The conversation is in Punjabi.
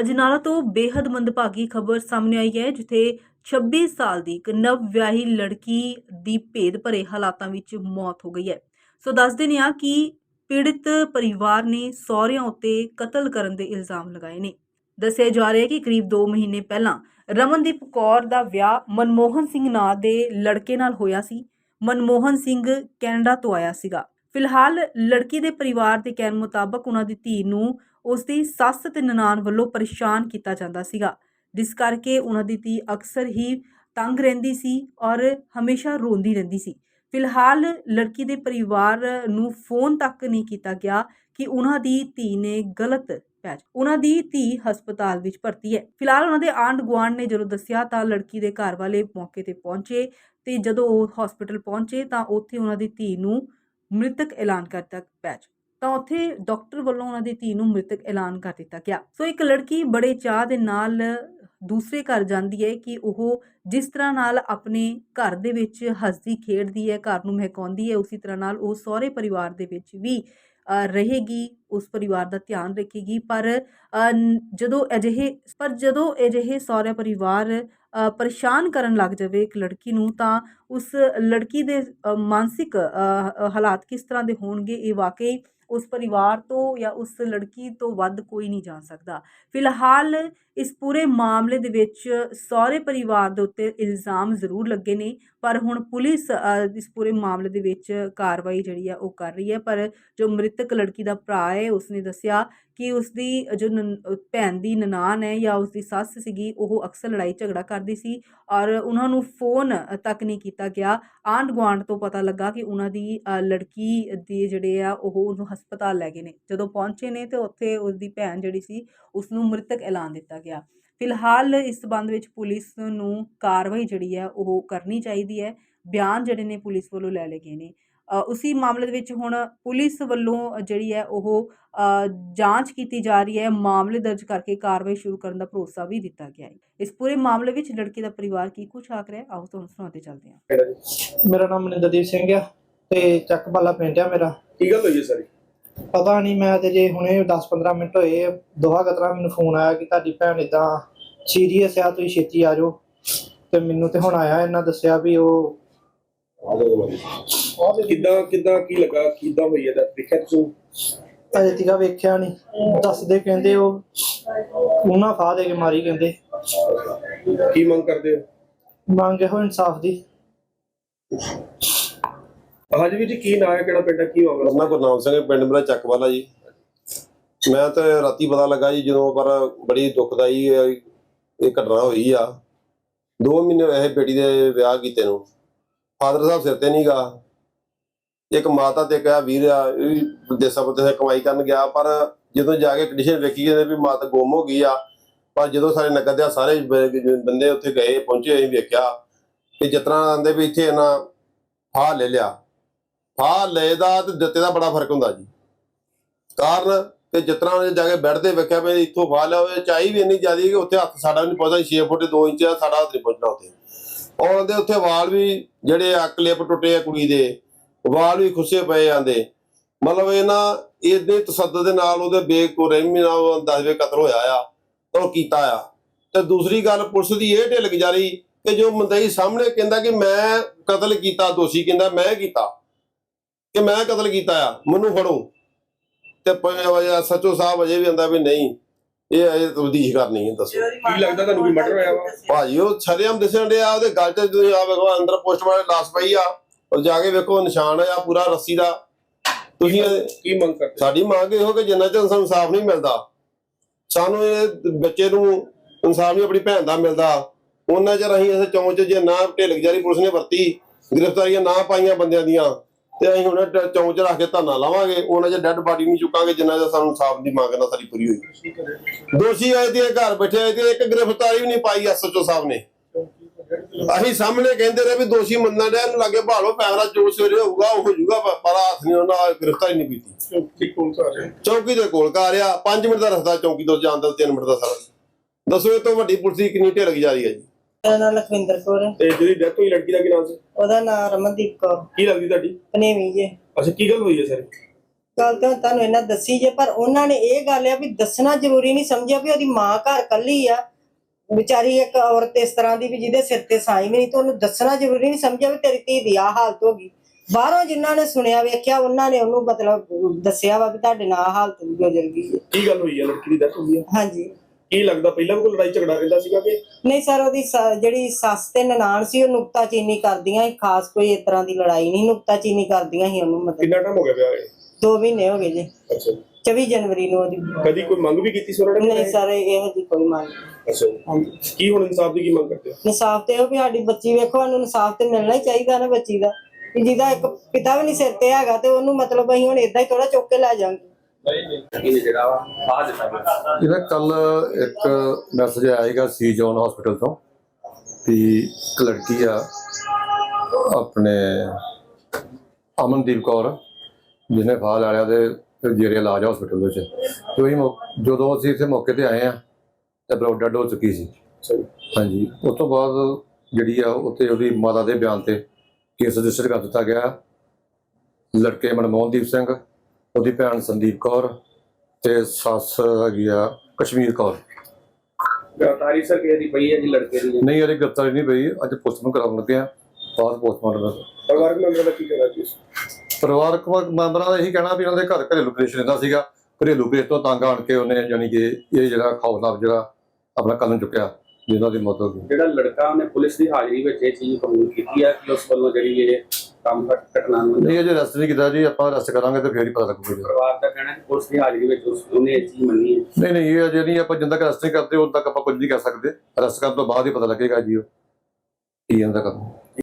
ਅਜਨਾਲਾ ਤੋਂ ਬੇहद ਮੰਦਭਾਗੀ ਖਬਰ ਸਾਹਮਣੇ ਆਈ ਹੈ, ਜਿੱਥੇ 26 ਸਾਲ ਦੀ ਇੱਕ ਨਵ ਵਿਆਹੀ ਲੜਕੀ ਦੀ ਭੇਦ ਭਰੇ ਹਾਲਾਤਾਂ ਵਿੱਚ ਮੌਤ ਹੋ ਗਈ ਹੈ। ਸੋ ਦੱਸਦੇ ਨੇ ਆ ਕਿ ਪੀੜਿਤ ਪਰਿਵਾਰ ਨੇ ਸਹੁਰਿਆਂ ਉੱਤੇ ਕਤਲ ਕਰਨ ਦੇ ਇਲਜ਼ਾਮ ਲਗਾਏ ਨੇ। ਦੱਸਿਆ ਜਾ ਰਿਹਾ ਹੈ ਕਿ ਕਰੀਬ 2 ਮਹੀਨੇ ਪਹਿਲਾਂ ਰਮਨਦੀਪ ਕੌਰ ਦਾ ਵਿਆਹ ਮਨਮੋਹਨ ਸਿੰਘ ਨਾਂ ਦੇ ਲੜਕੇ ਨਾਲ ਹੋਇਆ ਸੀ। ਮਨਮੋਹਨ ਸਿੰਘ ਕੈਨੇਡਾ ਤੋਂ ਆਇਆ ਸੀਗਾ। ਫਿਲਹਾਲ ਲੜਕੀ ਦੇ ਪਰਿਵਾਰ ਦੇ ਕਹਿਣ ਮੁਤਾਬਕ ਉਹਨਾਂ ਦੀ ਧੀ ਨੂੰ ਉਸ ਦੀ ਸੱਸ ਤੇ ਨਨਾਣ ਵੱਲੋਂ ਪਰੇਸ਼ਾਨ ਕੀਤਾ ਜਾਂਦਾ ਸੀਗਾ। ਜਿਸ ਕਰਕੇ ਉਹਨਾਂ ਦੀ ਧੀ ਅਕਸਰ ਹੀ ਤੰਗ ਰਹਿੰਦੀ ਸੀ ਔਰ ਹਮੇਸ਼ਾ ਰੋਂਦੀ ਰਹਿੰਦੀ ਸੀ। ਫਿਲਹਾਲ ਲੜਕੀ ਦੇ ਪਰਿਵਾਰ ਨੂੰ ਫੋਨ ਤੱਕ ਨਹੀਂ ਕੀਤਾ ਗਿਆ ਕਿ ਉਹਨਾਂ ਦੀ ਧੀ ਨੇ ਗਲਤ ਪੈਚ ਉਹਨਾਂ ਦੀ ਧੀ ਹਸਪਤਾਲ ਵਿੱਚ ਭਰਤੀ ਹੈ। ਫਿਲਹਾਲ ਉਹਨਾਂ ਦੇ ਆਂਢ ਗੁਆਂਢ ਨੇ ਜਦੋਂ ਦੱਸਿਆ ਤਾਂ ਲੜਕੀ ਦੇ ਘਰ ਵਾਲੇ ਮੌਕੇ ਤੇ ਪਹੁੰਚੇ ਤੇ ਜਦੋਂ ਉਹ ਹਸਪੀਟਲ ਪਹੁੰਚੇ ਤਾਂ ਉੱਥੇ ਉਹਨਾਂ ਦੀ ਧੀ ਨੂੰ ਮ੍ਰਿਤਕ ਐਲਾਨ ਕਰ ਦਿੱਤਾ ਪੈਚ ਤਾਂ ਉੱਥੇ ਡਾਕਟਰ ਵੱਲੋਂ ਉਹਨਾਂ ਦੀ ਧੀ ਨੂੰ ਮ੍ਰਿਤਕ ਐਲਾਨ ਕਰ ਦਿੱਤਾ ਗਿਆ। ਸੋ ਇੱਕ ਲੜਕੀ ਬੜੇ ਚਾਹ ਦੇ ਨਾਲ ਦੂਸਰੇ ਘਰ ਜਾਂਦੀ ਹੈ ਕਿ ਉਹ ਜਿਸ ਤਰ੍ਹਾਂ ਨਾਲ ਆਪਣੇ ਘਰ ਦੇ ਵਿੱਚ ਹੱਸਦੀ, ਖੇਡਦੀ ਹੈ, ਘਰ ਨੂੰ ਮਹਿਕਾਉਂਦੀ ਹੈ, ਉਸੇ ਤਰ੍ਹਾਂ ਨਾਲ ਉਹ ਸਹੁਰੇ ਪਰਿਵਾਰ ਦੇ ਵਿੱਚ ਵੀ ਰਹੇਗੀ, ਉਸ ਪਰਿਵਾਰ ਦਾ ਧਿਆਨ ਰੱਖੇਗੀ। ਪਰ ਜਦੋਂ ਅਜਿਹੇ, ਪਰ ਜਦੋਂ ਅਜਿਹੇ ਸਹੁਰੇ ਪਰਿਵਾਰ ਪਰੇਸ਼ਾਨ ਕਰਨ ਲੱਗ ਜਾਵੇ ਇੱਕ ਲੜਕੀ ਨੂੰ, ਤਾਂ ਉਸ ਲੜਕੀ ਦੇ ਮਾਨਸਿਕ ਹਾਲਾਤ ਕਿਸ ਤਰ੍ਹਾਂ ਦੇ ਹੋਣਗੇ, ਇਹ ਵਾਕਈ ਉਸ ਪਰਿਵਾਰ ਤੋਂ ਜਾਂ ਉਸ ਲੜਕੀ ਤੋਂ ਵੱਧ ਕੋਈ ਨਹੀਂ ਜਾਣ ਸਕਦਾ। ਫਿਲਹਾਲ ਇਸ ਪੂਰੇ ਮਾਮਲੇ ਦੇ ਵਿੱਚ ਸਹੁਰੇ ਪਰਿਵਾਰ ਦੇ ਉੱਤੇ ਇਲਜ਼ਾਮ ਜ਼ਰੂਰ ਲੱਗੇ ਨੇ, ਪਰ ਹੁਣ ਪੁਲਿਸ ਇਸ ਪੂਰੇ ਮਾਮਲੇ ਦੇ ਵਿੱਚ ਕਾਰਵਾਈ ਜਿਹੜੀ ਆ ਉਹ ਕਰ ਰਹੀ ਹੈ। ਪਰ ਜੋ ਮ੍ਰਿਤਕ ਲੜਕੀ ਦਾ ਭਰਾ ਹੈ, ਉਸਨੇ ਦੱਸਿਆ ਕਿ ਉਸਦੀ ਜੋ ਨਨ- ਭੈਣ ਦੀ ਨਨਾਣ ਹੈ ਜਾਂ ਉਸਦੀ ਸੱਸ ਸੀਗੀ, ਉਹ ਅਕਸਰ ਲੜਾਈ ਝਗੜਾ ਕਰਦੀ ਸੀ ਔਰ ਉਹਨਾਂ ਨੂੰ ਫੋਨ ਤੱਕ ਨਹੀਂ ਕੀਤਾ ਗਿਆ। ਆਂਢ ਗੁਆਂਢ ਤੋਂ ਪਤਾ ਲੱਗਾ ਕਿ ਉਹਨਾਂ ਦੀ ਲੜਕੀ ਦੇ ਜਿਹੜੇ ਆ, ਉਹ ਉਹਨੂੰ ਹਸਪਤਾਲ ਲੈ ਗਏ ਨੇ। ਜਦੋਂ ਪਹੁੰਚੇ ਨੇ ਤੇ ਉੱਥੇ ਉਸਦੀ ਭੈਣ ਜਿਹੜੀ ਸੀ ਉਸ ਨੂੰ ਮ੍ਰਿਤਕ ਐਲਾਨ ਦਿੱਤਾ ਗਿਆ। ਫਿਲਹਾਲ ਇਸ ਸਬੰਧ ਵਿੱਚ ਪੁਲਿਸ ਨੂੰ ਕਾਰਵਾਈ ਜਿਹੜੀ ਹੈ ਉਹ ਕਰਨੀ ਚਾਹੀਦੀ ਹੈ। ਬਿਆਨ ਜਿਹੜੇ ਨੇ ਪੁਲਿਸ ਵੱਲੋਂ ਲੈ ਲਏ ਗਏ ਨੇ। ਉਸੀ ਮਾਮਲੇ ਦੇ ਵਿੱਚ ਹੁਣ ਪੁਲਿਸ ਵੱਲੋਂ ਜਿਹੜੀ ਹੈ ਉਹ ਜਾਂਚ ਕੀਤੀ ਜਾ ਰਹੀ ਹੈ ਮਾਮਲੇ ਦਰਜ ਕਰਕੇ ਕਾਰਵਾਈ ਸ਼ੁਰੂ ਕਰਨ ਦਾ ਭਰੋਸਾ ਵੀ ਦਿੱਤਾ ਗਿਆ ਹੈ। ਇਸ ਪੂਰੇ ਮਾਮਲੇ ਵਿੱਚ ਲੜਕੀ ਦਾ ਪਰਿਵਾਰ ਕੀ ਕੁਝ ਆਖ ਰਿਹਾ ਹੈ, ਆਓ ਤੁਹਾਨੂੰ ਸੁਣਾਉਂਦੇ ਚੱਲਦੇ ਹਾਂ। ਮੇਰਾ ਨਾਮ ਮਨਿੰਦਰਦੀਪ ਸਿੰਘ ਆ ਤੇ ਚੱਕਬਾਲਾ ਪਿੰਡ ਆ ਮੇਰਾ। ਕੀ ਗੱਲ ਹੋਈ ਹੈ ਸਾਰੀ? ਪਤਾ ਨਹੀਂ ਮੈਂ ਤੇ ਜੇ ਹੁਣੇ 10-15 ਮਿੰਟ ਹੋਏ ਆ, ਦੋਹਾ ਕਤਰਾ ਮੈਨੂੰ ਫੋਨ ਆਇਆ ਕਿ ਤੁਹਾਡੀ ਭੈਣ ਇਦਾਂ ਸੀਰੀਅਸ ਆ ਤੁਸੀਂ ਛੇਤੀ ਆ ਜਾਓ। ਤੇ ਮੈਨੂੰ ਤੇ ਹੁਣ ਆਇਆ ਇਹਨਾਂ ਦੱਸਿਆ ਵੀ ਉਹ ਕਿੱਦਾਂ ਕਿੱਦਾਂ ਕੀ ਲੱਗਾ ਕਿੱਦਾਂ ਹੋਈ ਹੈ ਦੇਖਿਆ ਤੁਸੀਂ? ਅਜੇ ਤੀਕਾ ਵੇਖਿਆ ਨਹੀਂ ਦੱਸਦੇ ਕਹਿੰਦੇ ਉਹ ਉਹਨਾਂ ਫਾ ਦੇ ਕੇ ਮਾਰੀ ਕਹਿੰਦੇ। ਕੀ ਮੰਗ ਕਰਦੇ ਹੋ? ਮੰਗ ਇਹੋ ਇਨਸਾਫ ਦੀ। ਹਾਂਜੀ ਵੀਰ ਜੀ ਕੀ ਨਾਂ ਹੈ ਕਿਹੜਾ ਪਿੰਡ ਹੈ ਕੀ ਮਾਮਲਾ? ਮੈਂ ਗੁਰਨਾਮ ਸਿੰਘ ਪਿੰਡ ਮੇਰਾ ਚੱਕਵਾਲਾ ਜੀ। ਮੈਂ ਤਾਂ ਰਾਤੀ ਪਤਾ ਲੱਗਾ ਜੀ ਜਦੋਂ ਪਰ ਬੜੀ ਦੁਖਦਾਈ ਇਹ ਘਟਨਾ ਹੋਈ ਆ। 2 ਮਹੀਨੇ ਹੋਏ ਬੇਟੀ ਦੇ ਵਿਆਹ ਕੀਤੇ ਨੂੰ। ਫਾਦਰ ਸਾਹਿਬ ਸਿਰ ਤੇ ਨਹੀਂ ਗਾ। ਇੱਕ ਮਾਤਾ ਤੇ ਕਿਹਾ ਵੀਰ ਆ, ਇਹ ਵੀ ਦੇਸਾਂ ਪਰਦੇਸਾਂ ਕਮਾਈ ਕਰਨ ਗਿਆ, ਪਰ ਜਦੋਂ ਜਾ ਕੇ ਕੰਡੀਸ਼ਨ ਵੇਖੀ ਕਹਿੰਦੇ ਵੀ ਮਾਤਾ ਗੁੰਮ ਹੋ ਗਈ ਆ, ਪਰ ਜਦੋਂ ਸਾਰੇ ਨਗਰ ਦੇ ਸਾਰੇ ਬ- ਬੰਦੇ ਉੱਥੇ ਗਏ, ਪਹੁੰਚੇ, ਅਸੀਂ ਵੇਖਿਆ ਕਿ ਜਿਸ ਤਰ੍ਹਾਂ ਆਂਦੇ ਵੀ ਇੱਥੇ ਇਹਨਾਂ ਫਾਹ ਲੈ ਲਿਆ। ਫਾਹ ਲਏ ਦਾ ਤੇ ਦਿੱਤੇ ਦਾ ਬੜਾ ਫ਼ਰਕ ਹੁੰਦਾ ਜੀ। ਕਾਰਨ ਤੇ ਜਿਸ ਤਰ੍ਹਾਂ ਉਹਨੇ ਜਾ ਕੇ ਬੈਠਦੇ ਵੇਖਿਆ ਵੀ ਇੱਥੋਂ ਫਾਹ ਲਿਆ ਹੋਵੇ ਚਾਹੀ ਵੀ ਇੰਨੀ ਜ਼ਿਆਦੀ ਕਿ ਉੱਥੇ ਹੱਥ ਸਾਡਾ ਵੀ ਨਹੀਂ ਪਹੁੰਚਦਾ 6 ਫੁੱਟ 2 ਇੰਚ ਆ, ਸਾਡਾ ਹੱਥ ਨਹੀਂ ਪਹੁੰਚਣਾ ਉੱਥੇ। ਔਰ ਉਹਦੇ ਉੱਥੇ ਵਾਲ ਵੀ ਜਿਹੜੇ ਆ, ਕਲਿੱਪ ਟੁੱਟੇ ਆ ਕੁੜੀ ਦੇ ਵਾਲ ਵੀ ਖੁੱਸੇ ਪਏ ਆਂਦੇ ਮਤਲਬ ਇਹ ਨਾ ਇਹਦੇ ਤਸੱਦਦ ਦੇ ਨਾਲ ਉਹਦੇ ਬੇਕੁਰਹਿਮੀ ਨਾਲ ਉਹ ਦਸਵੇਂ ਕਤਲ ਹੋਇਆ ਆ ਤਾਂ ਕੀਤਾ ਆ। ਤੇ ਦੂਸਰੀ ਗੱਲ ਪੁਲਿਸ ਦੀ ਇਹ ਢਿੱਲ ਗੁਜ਼ਾਰੀ ਕਿ ਜੋ ਮੰਦਈ ਸਾਹਮਣੇ ਕਹਿੰਦਾ ਕਿ ਮੈਂ ਕਤਲ ਕੀਤਾ ਦੋਸ਼ੀ ਕਹਿੰਦਾ ਮੈਂ ਕੀਤਾ ਕਿ ਮੈਂ ਕਤਲ ਕੀਤਾ ਆ ਮੈਨੂੰ ਫੜੋ। ਤੇ ਸੱਚੋ ਸਾਹਿਬ ਅਜੇ ਵੀ ਆਂਦਾ ਵੀ ਨਹੀਂ ਇਹ ਅਜੇ ਤਬਦੀਸ਼ ਕਰਨੀ ਹੈ ਦੱਸੋ। ਕੀ ਲੱਗਦਾ ਤੁਹਾਨੂੰ ਵੀ ਮਰਡਰ ਹੋਇਆ ਵਾ? ਭਾਜੀ ਉਹ ਛਰੇਮ ਦਿਸਣ ਡਿਆ ਉਹਦੇ ਗਲ 'ਚ ਤੁਸੀਂ ਆ ਵੇਖੋ ਅੰਦਰ ਪੋਸਟਮਾਰਟਮ ਲਾਸ ਪਈ ਆ। ਔਰ ਜਾ ਕੇ ਵੇਖੋ ਨਿਸ਼ਾਨ ਆ ਪੂਰਾ ਰੱਸੀ ਦਾ। ਤੁਸੀਂ ਕੀ ਮੰਗ ਕਰਦੇ? ਸਾਡੀ ਮੰਗ ਇਹੋ ਕਿ ਜਿੰਨਾ ਚਿਰ ਸਾਨੂੰ ਇਨਸਾਫ ਨਹੀਂ ਮਿਲਦਾ ਸਾਨੂੰ ਇਹ ਬੱਚੇ ਨੂੰ ਇਨਸਾਫ ਨਹੀਂ ਆਪਣੀ ਭੈਣ ਦਾ ਮਿਲਦਾ। ਉਹਨਾਂ ਚਿਰ ਅਸੀਂ ਇਸ ਚੌਂਚ 'ਚ ਜੇ ਨਾ ਢਿੱਲ ਜਾਰੀ ਪੁਲਿਸ ਨੇ ਵਰਤੀ ਗ੍ਰਿਫਤਾਰੀਆਂ ਨਾ ਪਾਈਆਂ ਬੰਦਿਆਂ ਦੀਆਂ ਤੇ ਅਸੀਂ ਹੁਣ ਚੌਂਚ 'ਚ ਰੱਖ ਕੇ ਧਰਨਾ ਲਾਵਾਂਗੇ। ਉਹਨਾਂ ਚਿਰ ਡੈੱਡ ਬਾਡੀ ਨਹੀਂ ਚੁੱਕਾਂਗੇ ਜਿੰਨਾ ਚਿਰ ਸਾਨੂੰ ਇਨਸਾਫ ਦੀ ਮੰਗ ਨਾ ਸਾਡੀ ਪੂਰੀ ਹੋਈ। ਦੋਸ਼ੀ ਆਏ ਤੇ ਘਰ ਬੈਠੇ ਆਏ ਤੇ ਇੱਕ ਗ੍ਰਿਫਤਾਰੀ ਵੀ ਨਹੀਂ ਪਾਈ ਐਸਐਚਓ ਸਾਹਿਬ ਨੇ। ਅਸੀਂ ਸਾਹਮਣੇ ਕਹਿੰਦੇ ਰਹੇ ਵੀ ਦੋਸ਼ੀ ਮੰਨਣਾ ਡਿਆ ਲਾਗੇ ਭਾਲੋ ਫੈਸਲਾ ਜੋ ਸਵੇਰੇ ਹੋਊਗਾ ਉਹ ਹੋ ਜਾਊਗਾ ਪਰ- ਹੱਥ ਨਹੀਂ ਉਹਨਾਂ ਗ੍ਰਿਫਤਾਰੀ ਨਹੀਂ ਕੀਤੀ। ਕੋਲ ਰਹੇ। ਚੌਂਕੀ ਦੇ ਕੋਲ ਘਰ ਆ 5 ਮਿੰਟ ਦਾ ਰਸਤਾ ਚੌਂਕੀ ਤੋਂ ਜਾਣ ਦਾ 3 ਮਿੰਟ ਦਾ ਸਾਰਾ। ਦੱਸੋ ਇਹ ਤੋਂ ਵੱਡੀ ਪੁਲਿਸ ਦੀ ਕਿੰਨੀ ਢਿੱਲ ਗੁਜ਼ਾਰੀ ਹੈ ਜੀ? ਮੇਰਾ ਨਾਮ ਲਖਵਿੰਦਰ ਕੌਰ ਹੈ। ਤੇ ਜਿਹੜੀ ਡੈਥ ਹੋਈ ਲੜਕੀ ਦਾ ਕੀ ਨਾਮ ਸੀ? ਉਹਦਾ ਨਾਮ ਰਮਨਦੀਪ ਕੌਰ। ਕੀ ਲੱਗਦੀ ਤੁਹਾਡੀ? ਪਨੇਵੀ ਜੇ। ਅੱਛਾ ਕੀ ਗੱਲ ਹੋਈ ਹੈ ਸਰ? ਗੱਲ ਤਾਂ ਤੁਹਾਨੂੰ ਇਹਨਾਂ ਦੱਸੀ ਜੇ ਪਰ ਉਹਨਾਂ ਨੇ ਇਹ ਗੱਲ ਆ ਵੀ ਦੱਸਣਾ ਜ਼ਰੂਰੀ ਨਹੀਂ ਸਮਝਿਆ ਵੀ ਉਹਦੀ ਮਾਂ ਘਰ ਕੱਲੀ ਆ। ਵਿਚਾਰੀ ਇੱਕ ਔਰਤ ਇਸ ਤਰ੍ਹਾਂ ਦੀ ਵੀ ਜਿਹਦੇ ਸਿਰ ਤੇ ਸਾਈ ਵੀ ਨਹੀਂ ਤੇ ਉਹਨੂੰ ਦੱਸਣਾ ਜ਼ਰੂਰੀ ਨਹੀਂ ਸਮਝਿਆ ਵੀ ਤੇਰੀ ਧੀ ਦੀ ਆ ਹਾਲਤ ਹੋ ਗਈ। ਬਾਹਰੋਂ ਜਿਨ੍ਹਾਂ ਨੇ ਸੁਣਿਆ ਵੇਖਿਆ ਉਹਨਾਂ ਨੇ ਉਹਨੂੰ ਮਤਲਬ ਦੱਸਿਆ ਵਾ ਵੀ ਤੁਹਾਡੇ ਨਾਲ ਹਾਲਤ ਗੁਜ਼ਰ ਗਈ ਹੈ। ਕੀ ਗੱਲ ਹੋਈ ਹੈ ਲੜਕੀ ਦੀ ਡੈਥ ਹੋਈ ਹੈ ਹਾਂਜੀ। ਕੀ ਲੱਗਦਾ ਪਹਿਲਾਂ ਵੀ ਕੋਈ ਲੜਾਈ ਝਗੜਾ ਰਹਿੰਦਾ ਸੀਗਾ ਕਿ? ਨਹੀਂ ਸਰ ਉਹਦੀ ਸ- ਜਿਹੜੀ ਸੱਸ ਤੇ ਨਨਾਣ ਸੀ ਉਹ ਨੁਕਤਾਚੀਨੀ ਕਰਦੀਆਂ ਸੀ ਖਾਸ ਕੋਈ ਇਸ ਤਰ੍ਹਾਂ ਦੀ ਲੜਾਈ ਨਹੀਂ ਨੁਕਤਾਚੀਨੀ ਕਰਦੀਆਂ ਸੀ ਉਹਨੂੰ ਮਤਲਬ। ਕਿੰਨਾ ਟਾਈਮ ਹੋ ਗਿਆ ਵਿਆਹ ਇਹ? 2 ਮਹੀਨੇ ਹੋ ਗਏ ਜੀ। ਅੱਛਾ। 24 ਜਨਵਰੀ ਨੂੰ ਉਹਦੀ ਕਦੀ ਕੋਈ ਮੰਗ ਵੀ ਕੀਤੀ ਸੀ ਉਹਨਾਂ ਨੇ? ਨਹੀਂ ਸਰ ਇਹੋ ਜਿਹੀ ਕੋਈ ਮੰਗ ਨਹੀਂ। ਅੱਛਾ। ਜੀ। ਹਾਂਜੀ। ਕੀ ਹੁਣ ਇਨਸਾਫ ਦੀ ਕੀ ਮੰਗ ਕਰਦੇ ਹੋ? ਇਨਸਾਫ ਤੇ ਉਹ ਵੀ ਸਾਡੀ ਬੱਚੀ ਵੇਖੋ ਸਾਨੂੰ ਇਨਸਾਫ ਤੇ ਮਿਲਣਾ ਹੀ ਚਾਹੀਦਾ ਨਾ ਬੱਚੀ ਦਾ। ਕਿ ਜਿਹਦਾ ਇੱਕ ਪਿਤਾ ਵੀ ਨਹੀਂ ਸਿਰ ਤੇ ਹੈਗਾ ਤੇ ਉਹਨੂੰ ਮਤਲਬ ਅਸੀਂ ਹੁਣ ਇਦਾਂ ਹੀ ਥੋੜਾ ਚੁੱਕ ਕੇ ਲੈ ਜਾਵਾਂਗੇ। ਇਹਦਾ ਕੱਲ ਇੱਕ ਮੈਸੇਜ ਆਏਗਾ ਸੀ ਜੋਨ ਹਸਪੀਟਲ ਤੋਂ ਕਿ ਇੱਕ ਲੜਕੀ ਆ ਆਪਣੇ ਅਮਨਦੀਪ ਕੌਰ ਜਿਹਨੇ ਫਾਹ ਲਾ ਲਿਆ ਤੇ ਜੇਰੇ ਇਲਾਜ ਹਸਪੀਟਲ ਵਿੱਚ। ਤੇ ਉਹੀ ਮੌ- ਜਦੋਂ ਅਸੀਂ ਇੱਥੇ ਮੌਕੇ ਤੇ ਆਏ ਆ ਤੇ ਬਲੱਡ ਡੈਡ ਹੋ ਚੁੱਕੀ ਸੀ। ਹਾਂਜੀ। ਉਸ ਤੋਂ ਬਾਅਦ ਜਿਹੜੀ ਆ ਉੱਤੇ ਉਹਦੀ ਮਾਤਾ ਦੇ ਬਿਆਨ ਤੇ ਕੇਸ ਰਜਿਸਟਰ ਕਰ ਦਿੱਤਾ ਗਿਆ। ਲੜਕੇ ਮਨਮੋਹਨਦੀਪ ਸਿੰਘ ਉਹਦੀ ਭੈਣ ਸੰਦੀਪ ਕੌਰ ਤੇ ਸੱਸ ਹੈਗੀ ਆ ਕਸ਼ਮੀਰ ਕੌਰ। ਗ੍ਰਿਫਤਾਰੀ ਸਰ ਕਿਸੇ ਦੀ ਪਈ ਹੈ ਜੀ ਲੜਕੇ ਦੀ? ਨਹੀਂ ਅਜੇ ਗ੍ਰਿਫਤਾਰੀ ਨਹੀਂ ਪਈ। ਅੱਜ ਪੋਸਟਮਾਰਟਮ ਕਰਾਉਣ ਲੱਗੇ ਆ। ਬਾਅਦ ਪੋਸਟਮਾਰਟਮ ਪਰਿਵਾਰਕ ਮੈਂਬਰਾਂ ਦਾ ਕੀ ਕਹਿਣਾ ਜੀ? ਪਰਿਵਾਰਕ ਮੈਂਬਰਾਂ ਦਾ ਇਹੀ ਕਹਿਣਾ ਵੀ ਉਹਨਾਂ ਦੇ ਘਰ ਘਰੇਲੂ ਕਲੇਸ਼ ਰਹਿੰਦਾ ਸੀਗਾ। ਘਰੇਲੂ ਕਲੇਸ਼ ਤੋਂ ਤੰਗ ਆਣ ਕੇ ਉਹਨੇ ਯਾਨੀ ਕਿ ਇਹ ਜਿਹੜਾ ਖੌਫਨਾਕ ਜਿਹੜਾ ਆਪਣਾ ਕਦਮ ਚੁੱਕਿਆ ਜਿਹਨਾਂ ਦੀ ਮੌਤ ਹੋ ਗਈ। ਜਿਹੜਾ ਲੜਕਾ ਉਹਨੇ ਪੁਲਿਸ ਦੀ ਹਾਜ਼ਰੀ ਵਿੱਚ ਇਹ ਚੀਜ਼ ਕਬੂਲ ਕੀਤੀ ਹੈ ਕਿ ਉਸ ਵੱਲੋਂ ਜਿਹੜੀ ਇਹ ਕੰਮ ਘਟ- ਘਟਨਾ ਨੂੰ ਨਹੀਂ ਅਜੇ ਅਰੈਸਟ ਨਹੀਂ ਕੀਤਾ ਜੀ ਆਪਾਂ ਅਰੈਸਟ ਕਰਾਂਗੇ ਤੇ ਫੇਰ ਹੀ ਪਤਾ ਲੱਗੂਗਾ ਪਰਿਵਾਰ ਦਾ ਕਹਿਣਾ ਹੈ ਕਿ ਪੁਲਿਸ ਦੀ ਹਾਜ਼ਰੀ ਵਿੱਚ ਉਸ ਉਹਨੇ ਇਹ ਚੀਜ਼ ਮੰਨੀ ਹੈ। ਨਹੀਂ ਨਹੀਂ ਇਹ ਅਜੇ ਨਹੀਂ ਆਪਾਂ ਜਿੰਦਾ ਤੱਕ ਨਹੀਂ ਕਰਦੇ ਉਦੋਂ ਤੱਕ ਆਪਾਂ ਕੁਝ ਨਹੀਂ ਕਰ ਸਕਦੇ। ਅਰੈਸਟ ਕਰਨ ਤੋਂ ਬਾਅਦ ਹੀ ਪਤਾ ਲੱਗੇਗਾ ਜੀ ਉਹ ਕੀ ਇਹਨਾਂ ਦਾ ਕੰਮ